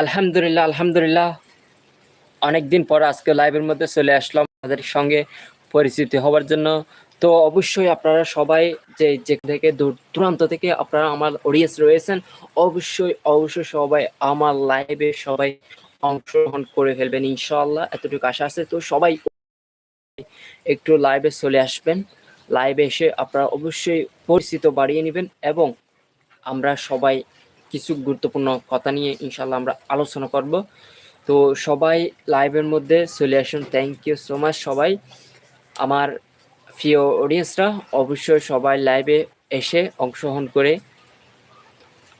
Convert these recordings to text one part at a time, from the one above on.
আলহামদুলিল্লাহ আলহামদুলিল্লাহ। অনেকদিন পর আজকে লাইভের মধ্যে চলে আসলাম আমাদের সঙ্গে পরিচিতি হওয়ার জন্য। তো অবশ্যই আপনারা সবাই যে যে থেকে দূর, দূরান্ত থেকে আপনারা আমার অডিয়েন্স রয়েছেন, অবশ্যই অবশ্যই সবাই আমার লাইভে সবাই অংশগ্রহণ করে ফেলবেন, ইনশাআল্লাহ। এতটুকু আশা আছে। তো সবাই একটু লাইভে চলে আসবেন। লাইভে এসে আপনারা অবশ্যই পরিচিত বাড়িয়ে নেবেন এবং আমরা সবাই কিছু গুরুত্বপূর্ণ কথা নিয়ে ইনশাল্লাহ আমরা আলোচনা করব। তো সবাই লাইভের মধ্যে চলে আসুন। থ্যাংক ইউ সো মাচ সবাই। আমার প্রিয় অডিয়েন্সরা অবশ্যই সবাই লাইভে এসে অংশগ্রহণ করে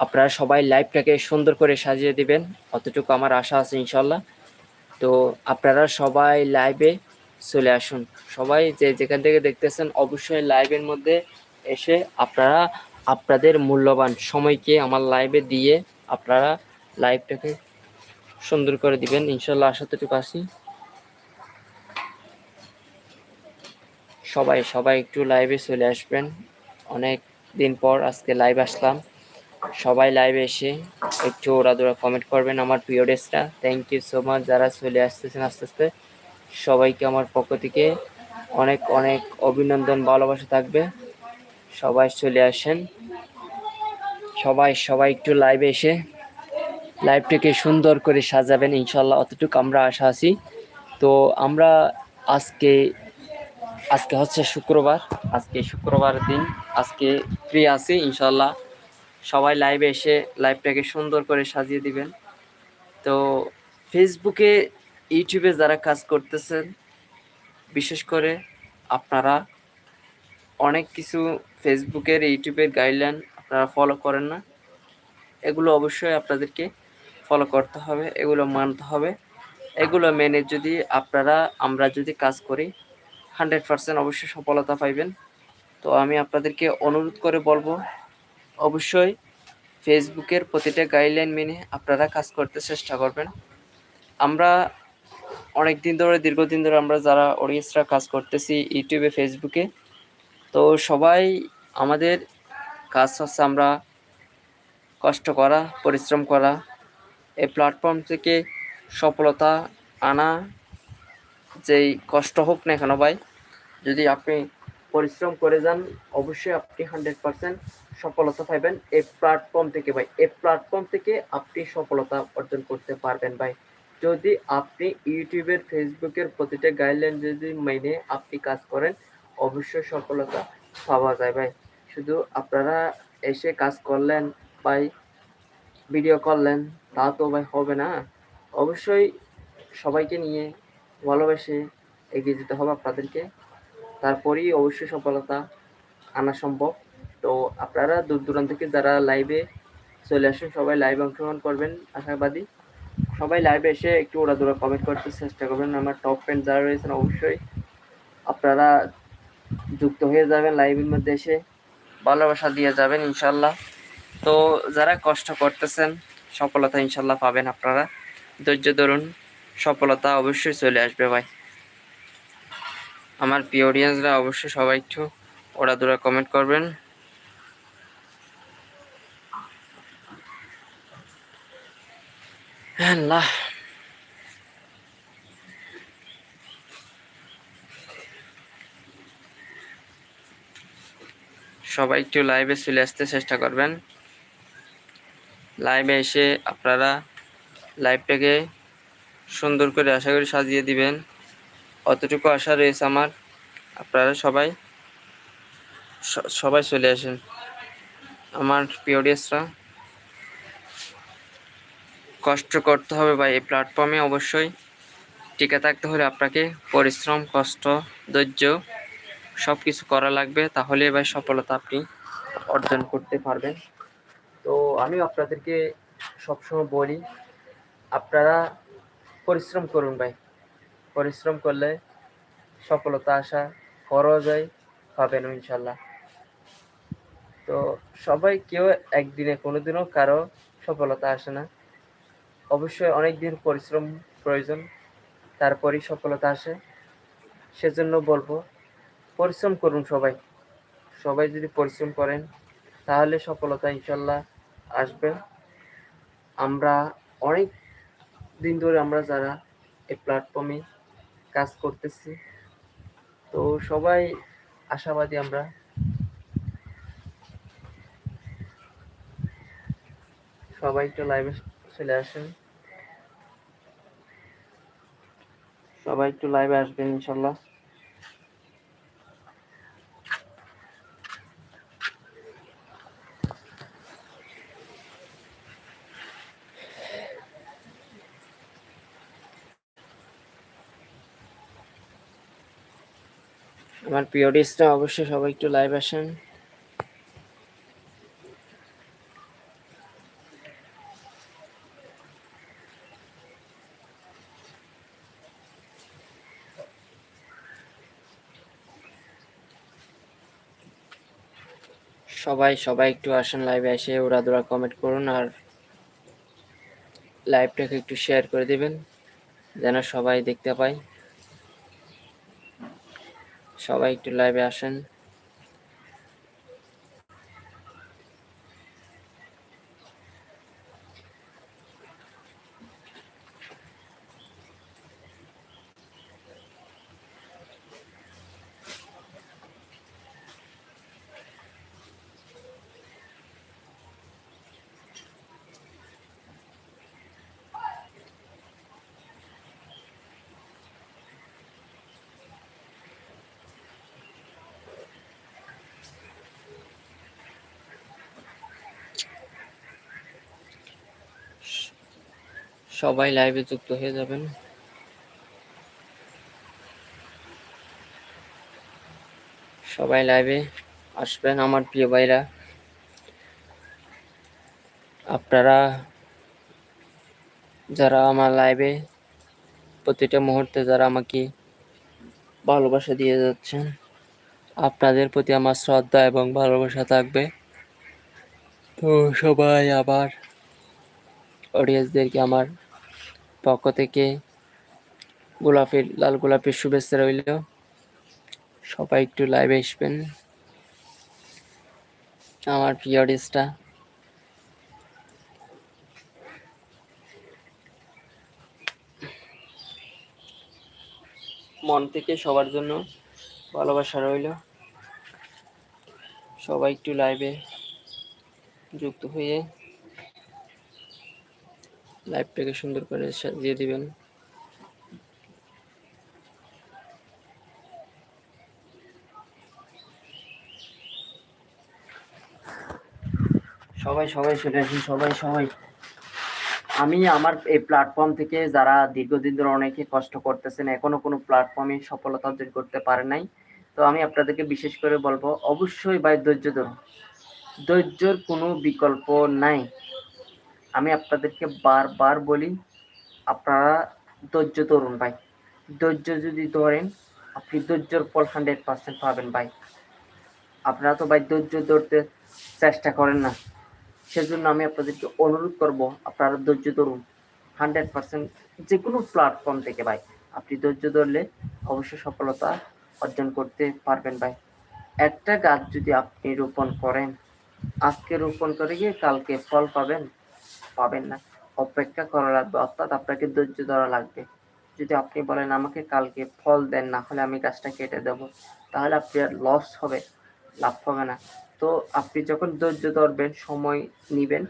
আপনারা সবাই লাইভটাকে সুন্দর করে সাজিয়ে দিবেন। অতটুকু আমার আশা আছে ইনশাল্লাহ তো আপনারা সবাই লাইভে চলে আসুন। সবাই যে যেখান থেকে দেখতেছেন, অবশ্যই লাইভের মধ্যে এসে আপনারা আপনাদের মূল্যবান সময়কে আমার লাইভে দিয়ে আপনারা লাইভটাকে সুন্দর করে দিবেন। ইনশাল্লাহ আশাতটুকু আসি সবাই সবাই একটু লাইভে চলে আসবেন। অনেক দিন পর আজকে লাইভ আসলাম। সবাই লাইভে এসে একটু ওরাদোরা কমেন্ট করবেন আমার প্রিয় ডেসটা থ্যাংক ইউ সো মাচ যারা চলে আসতেছেন আস্তে আস্তে। সবাইকে আমার পক্ষ থেকে অনেক অনেক অভিনন্দন, ভালোবাসা থাকবে। সবাই চলে আসেন। সবাই সবাই একটু লাইভে এসে লাইভটাকে সুন্দর করে সাজাবেন ইনশাল্লাহ অতটুকু আমরা আশা আছি। তো আমরা আজকে আজকে হচ্ছে শুক্রবার, আজকে শুক্রবার দিন, আজকে ফ্রি আছি ইনশাল্লাহ সবাই লাইভে এসে লাইভটাকে সুন্দর করে সাজিয়ে দিবেন। তো ফেসবুকে ইউটিউবে যারা কাজ করতেছেন, বিশেষ করে আপনারা অনেক কিছু ফেসবুকের ইউটিউবের গাইডলাইন আপনারা ফলো করেন না। এগুলো অবশ্যই আপনাদেরকে ফলো করতে হবে, এগুলো মানতে হবে। এগুলো মেনে যদি আপনারা, আমরা যদি কাজ করি হান্ড্রেড পার্সেন্ট অবশ্যই সফলতা পাইবেন। তো আমি আপনাদেরকে অনুরোধ করে বলব, অবশ্যই ফেসবুকের প্রতিটা গাইডলাইন মেনে আপনারা কাজ করতে চেষ্টা করবেন। আমরা অনেক দিন ধরে, দীর্ঘদিন ধরে আমরা যারা অডিয়েন্সরা কাজ করতেছি ইউটিউবে ফেসবুকে তো সবাই আমাদের কাজ হচ্ছে আমরা কষ্ট করা, পরিশ্রম করা। এই প্ল্যাটফর্ম থেকে সফলতা আনা যেই কষ্ট হোক না কেন ভাই, যদি আপনি পরিশ্রম করে যান, অবশ্যই আপনি হান্ড্রেড পার্সেন্ট সফলতা পাইবেন এই প্ল্যাটফর্ম থেকে ভাই। এই প্ল্যাটফর্ম থেকে আপনি সফলতা অর্জন করতে পারবেন ভাই। যদি আপনি ইউটিউবের ফেসবুকের প্রতিটা গাইডলাইন যদি মেনে আপনি কাজ করেন, অবশ্যই সফলতা পাওয়া যায় ভাই। শুধু আপনারা এসে কাজ করলেন ভাই ভিডিও করলেন, তা তো ভাই হবে না। অবশ্যই সবাইকে নিয়ে ভালোবেসে এগিয়ে যেতে হবে আপনাদেরকে। তারপরেই অবশ্যই সফলতা আনা সম্ভব। তো আপনারা দূর দূরান্ত থেকে যারা লাইভে চলে আসুন, সবাই লাইভে অংশগ্রহণ করবেন আশাবাদী। সবাই লাইভে এসে একটু ওরা কমেন্ট করতে চেষ্টা করবেন। আমার টপ ফ্রেন্ড যারা রয়েছেন, অবশ্যই আপনারা যুক্ত হয়ে যাবেন লাইভের মধ্যে এসে। ভালোবাসা দিয়ে যাবেন ইনশাল্লাহ তো যারা কষ্ট করতেছেন, সফলতা ইনশাল্লাহ পাবেন আপনারা। ধৈর্য ধরুন, সফলতা অবশ্যই চলে আসবে ভাই। আমার প্রিয় অডিয়েন্সরা অবশ্যই সবাই একটু ওরা দূরা কমেন্ট করবেন। আল্লাহ। সবাই একটু লাইভে চলে আসতে চেষ্টা করবেন। লাইভে এসে আপনারা লাইভটাকে সুন্দর করে আশা করি সাজিয়ে দিবেন। অতটুকু আশা রয়েছে আমার। আপনারা সবাই সবাই চলে আসেন। আমার পিওডিয়াসরা কষ্ট করতে হবে বা এই প্ল্যাটফর্মে অবশ্যই। টিকে থাকতে হলে আপনাকে পরিশ্রম, কষ্ট, ধৈর্য সব কিছু করা লাগবে, তাহলে ভাই সফলতা আপনি অর্জন করতে পারবেন। তো আমি আপনাদেরকে সবসময় বলি, আপনারা পরিশ্রম করুন ভাই। পরিশ্রম করলে সফলতা আসা যায় পাবেন ইনশাল্লাহ। তো সবাই কেউ একদিনে, কোনোদিনও কারও সফলতা আসে না। অবশ্যই অনেক দিন পরিশ্রম প্রয়োজন, তারপরেই সফলতা আসে। সেজন্য বলব পরিশ্রম করুন সবাই। সবাই যদি পরিশ্রম করেন, তাহলে সফলতা ইনশাল্লাহ আসবে। আমরা অনেক দিন ধরে আমরা যারা এই প্ল্যাটফর্মে কাজ করতেছি, তো সবাই আশাবাদী আমরা। সবাই একটু লাইভে চলে আসেন। সবাই একটু লাইভে আসবেন ইনশাল্লাহ। ডিসটা অবশ্যই সবাই একটু লাইভ আসেন। সবাই সবাই একটু আসেন লাইভে এসে, ওরা দোরা কমেন্ট করুন আর লাইভটাকে একটু শেয়ার করে দিবেন, যেন সবাই দেখতে পায়। সবাই একটু লাইভে আসেন। সবাই লাইভে যুক্ত হয়ে যাবেন। সবাই লাইভে আসবেন, আমার প্রিয় ভাইরা। আপনারা যারা আমার লাইভে প্রতিটা মুহূর্তে যারা আমাকে ভালোবাসা দিয়ে যাচ্ছেন, আপনাদের প্রতি আমার শ্রদ্ধা এবং ভালোবাসা থাকবে। তো সবাই আবার অডিয়েন্সদেরকে আমার পক্ষ থেকে গোলাপের, লাল গোলাপের শুভেচ্ছা রইল। সবাই একটু লাইভে আসবেন। আমার প্রিয় অডিয়েন্সটা মন থেকে সবার জন্য ভালোবাসা রইল। সবাই একটু লাইভে যুক্ত হয়ে লাইভটাকে সুন্দর করে সাজিয়ে দিবেন। সবাই সবাই চলে আসুন সবাই সবাই। আমি আমার এই প্ল্যাটফর্ম থেকে যারা দীর্ঘদিন ধরে অনেকে কষ্ট করতেছেন, এখনও কোনো প্ল্যাটফর্মে সফলতা অর্জন করতে পারে নাই। তো আমি আপনাদেরকে বিশেষ করে বলব, অবশ্যই ভাই ধৈর্য ধরুন। ধৈর্যর কোনো বিকল্প নাই। আমি আপনাদেরকে বারবার বলি, আপনারা ধৈর্য ধরুন ভাই। ধৈর্য যদি ধরেন, আপনি ধৈর্যর ফল হান্ড্রেড পার্সেন্ট পাবেন ভাই। আপনারা তো ভাই ধৈর্য ধরতে চেষ্টা করেন না। সেজন্য আমি আপনাদেরকে অনুরোধ করব, আপনারা ধৈর্য ধরুন। হান্ড্রেড পার্সেন্ট যে কোনো প্ল্যাটফর্ম থেকে ভাই, আপনি ধৈর্য ধরলে অবশ্যই সফলতা অর্জন করতে পারবেন ভাই। একটা গাছ যদি আপনি রোপণ করেন, আজকে রোপণ করে গিয়ে কালকে ফল পাবেন পাবেন না। অপেক্ষা করা লাগবে অর্থাৎ আপনাকে ধৈর্য ধরা লাগবে। যদি আপনি বলেন, আমাকে কালকে ফল দেন, না হলে আমি গাছটা কেটে দেবো, তাহলে আপনি আর লস হবে, লাভ হবে না। তো আপনি যখন ধৈর্য ধরবেন, সময় নিবেন,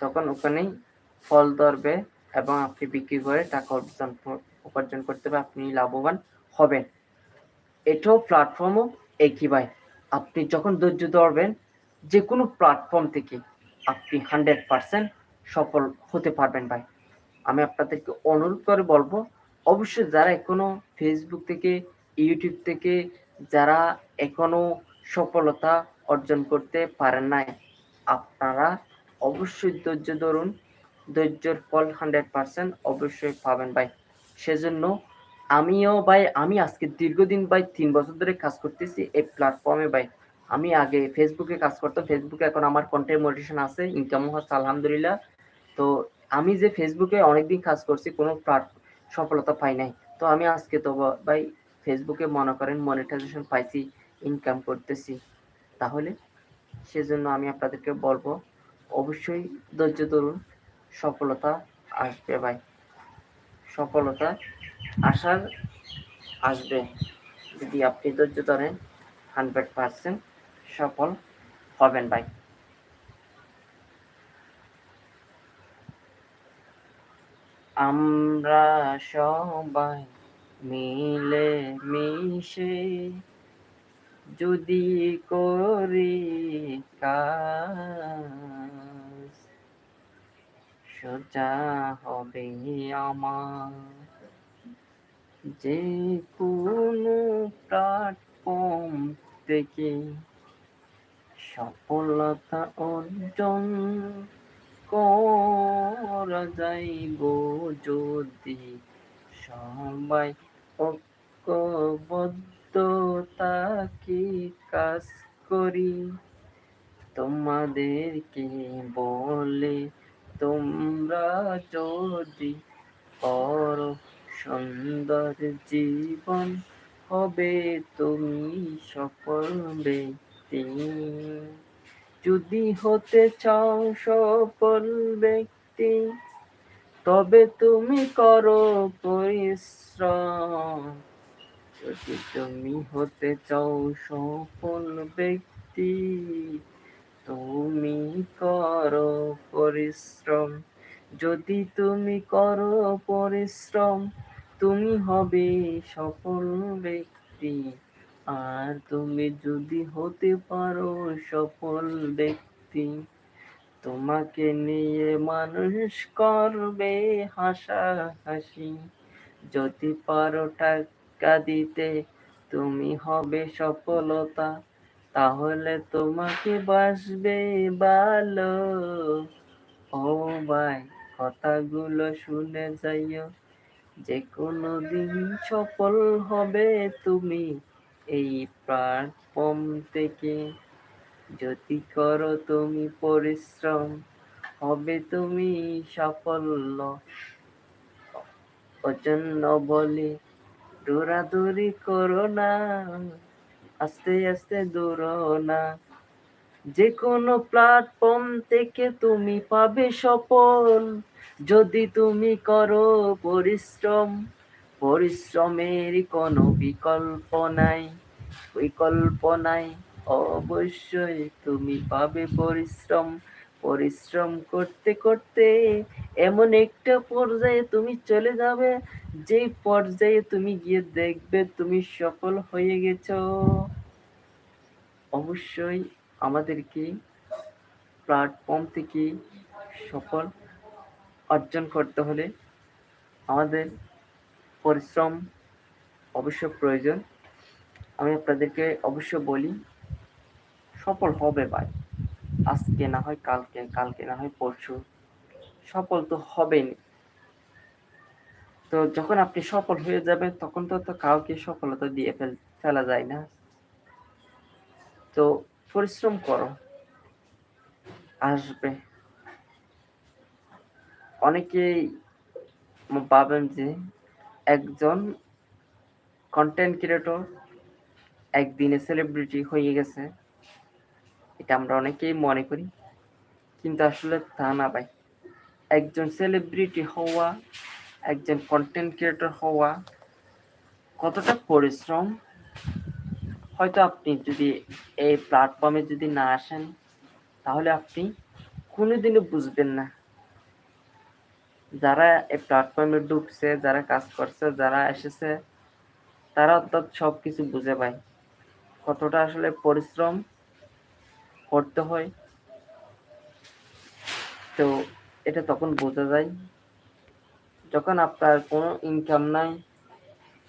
তখন ওখানেই ফল ধরবে এবং আপনি বিক্রি করে টাকা অর্জন উপার্জন করতে হবে আপনি লাভবান হবেন। এটাও প্ল্যাটফর্মও একই ভাই। আপনি যখন ধৈর্য ধরবেন যে কোনো প্ল্যাটফর্ম থেকে আপনি হান্ড্রেড পারসেন্ট সফল হতে পারবেন ভাই। আমি আপনাদেরকে অনুরোধ করে বলব, অবশ্যই যারা এখনও ফেসবুক থেকে ইউটিউব থেকে, যারা এখনও সফলতা অর্জন করতে পারেন নাই, আপনারা অবশ্যই ধৈর্য ধরুন। ধৈর্যের ফল হান্ড্রেড পার্সেন্ট অবশ্যই পাবেন ভাই। সেজন্য আমিও ভাই, আমি আজকে দীর্ঘদিন ভাই তিন বছর ধরে কাজ করতেছি এই প্ল্যাটফর্মে ভাই। আমি আগে ফেসবুকে কাজ করতাম। ফেসবুকে এখন আমার কন্টেন্ট মোটিভেশন আছে ইনকামও হচ্ছে আলহামদুলিল্লাহ। তো আমি যে ফেসবুকে অনেকদিন কাজ করছি, কোনো সফলতা পাই নাই। তো আমি আজকে তো ভাই ফেসবুকে মনে করেন মনিটাইজেশন পাইছি ইনকাম করতেছি। তাহলে সেজন্য আমি আপনাদেরকে বলব, অবশ্যই ধৈর্য ধরুন, সফলতা আসবে ভাই। সফলতা আসার আসবে। যদি আপনি ধৈর্য ধরেন হান্ড্রেড পার্সেন্ট সফল হবেন ভাই। আমরা সবাই মিলে মিশে যদি করি কাজ, সোজা হবে আমার। যে কোনো প্ল্যাটফর্ম থেকে সফলতা অর্জন করা যাইব যদি সবাই ঐক্যবদ্ধতাকে কাজ করি। তোমাদেরকে বলে তোমরা যদি করো সুন্দর জীবন হবে, তুমি সফল ব্যক্তি। যদি হতে চাও সফল ব্যক্তি, তবে তুমি করো পরিশ্রম। যদি তুমি হতে চাও সফল ব্যক্তি, তুমি করো পরিশ্রম। যদি তুমি করো পরিশ্রম, তুমি হবে সফল ব্যক্তি। আর তুমি যদি হতে পারো সফল ব্যক্তি, তোমাকে নিয়ে মানুষ করবে হাসাহাসি। যদি পারো টাকা দিতে, তুমি হবে সফলতা। তাহলে তোমাকে বাসবে ভালো। ও ভাই, কথাগুলো শুনে যাইও। যে কোনো দিন সফল হবে তুমি। এই প্ল্যাটফর্ম থেকে যদি করো তুমি পরিশ্রম, হবে তুমি সাফল্য। ওজন্য বলি, দৌড়াদৌড়ি করো না, আস্তে আস্তে দৌড়ো না। যে কোনো প্ল্যাটফর্ম থেকে তুমি পাবে সফল, যদি তুমি করো পরিশ্রম। পরিশ্রমের কোনো বিকল্প নাই বিকল্প নাই। অবশ্যই তুমি পাবে পরিশ্রম। পরিশ্রম করতে করতে এমন একটা পর্যায়ে তুমি চলে যাবে যে পর্যায়ে তুমি গিয়ে দেখবে তুমি সফল হয়ে গেছ। অবশ্যই আমাদেরকে প্ল্যাটফর্ম থেকে সফল অর্জন করতে হলে আমাদের পরিশ্রম অবশ্য প্রয়োজন। আমি আপনাদেরকে অবশ্য বলি, সফল হবে ভাই। আজকে না হয় কালকে কালকে না হয় পরশু। সফল তো হবেন তো যখন আপনি সফল হয়ে যাবেন, তখন তো কাউকে সফলতা দিয়ে ফেল, ফেলা যায় না। তো পরিশ্রম করো। আসবে। অনেকেই ভাবেন যে একজন কন্টেন্ট ক্রিয়েটর একদিনে সেলিব্রিটি হয়ে গেছে। এটা আমরা অনেকেই মনে করি, কিন্তু আসলে তা না ভাই। একজন সেলিব্রিটি হওয়া, একজন কন্টেন্ট ক্রিয়েটর হওয়া কতটা পরিশ্রম? হয়তো আপনি যদি এই প্ল্যাটফর্মে যদি না আসেন, তাহলে আপনি কোনোদিনও বুঝবেন না। যারা এই প্ল্যাটফর্মে ঢুকছে, যারা কাজ করছে, যারা এসেছে, তারা অর্থাৎ সব কিছু বুঝে পায়। কতটা আসলে পরিশ্রম করতে হয়। তো এটা তখন বোঝা যায়। যখন আপনার কোনো ইনকাম নাই,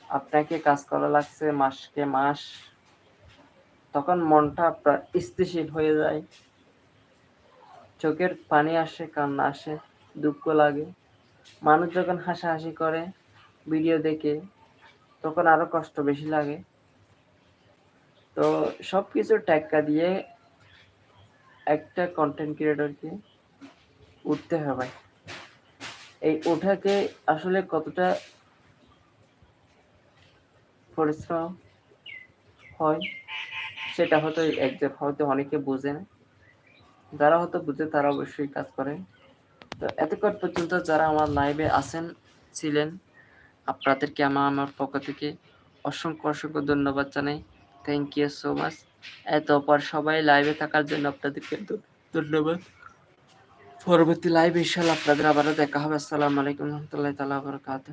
আপনাকে কাজ করা লাগছে মাসকে মাস, তখন মনটা আপনার স্থিতিশীল হয়ে যায়। চোখের পানি আসে, কান্না আসে, দুঃখ লাগে। মানুষ যখন হাসাহাসি করে ভিডিও দেখে, তখন আরও কষ্ট বেশি লাগে। তো সব কিছু ট্যাক্কা দিয়ে একটা কন্টেন্ট ক্রিয়েটরকে উঠতে হবে এই ওঠাকে আসলে কতটা পরিশ্রম হয়, সেটা হয়তো একজন হয়তো অনেকে বোঝে না। যারা হয়তো বুঝে তারা অবশ্যই কাজ করে। তো এতক্ষণ পর্যন্ত যারা আমার লাইভে আছেন, ছিলেন, আপনাদেরকে আমার আমার পক্ষ থেকে অসংখ্য অসংখ্য ধন্যবাদ জানাই। থ্যাংক ইউ সো মাচ এত পর সবাই লাইভে থাকার জন্য আপনাদেরকে ধন্যবাদ। পরবর্তী লাইভ ইনশাল্লাহ আপনাদের আবারও দেখা হবে। আসসালামু আলাইকুম রহমতুল্লাহ তালা বরকাত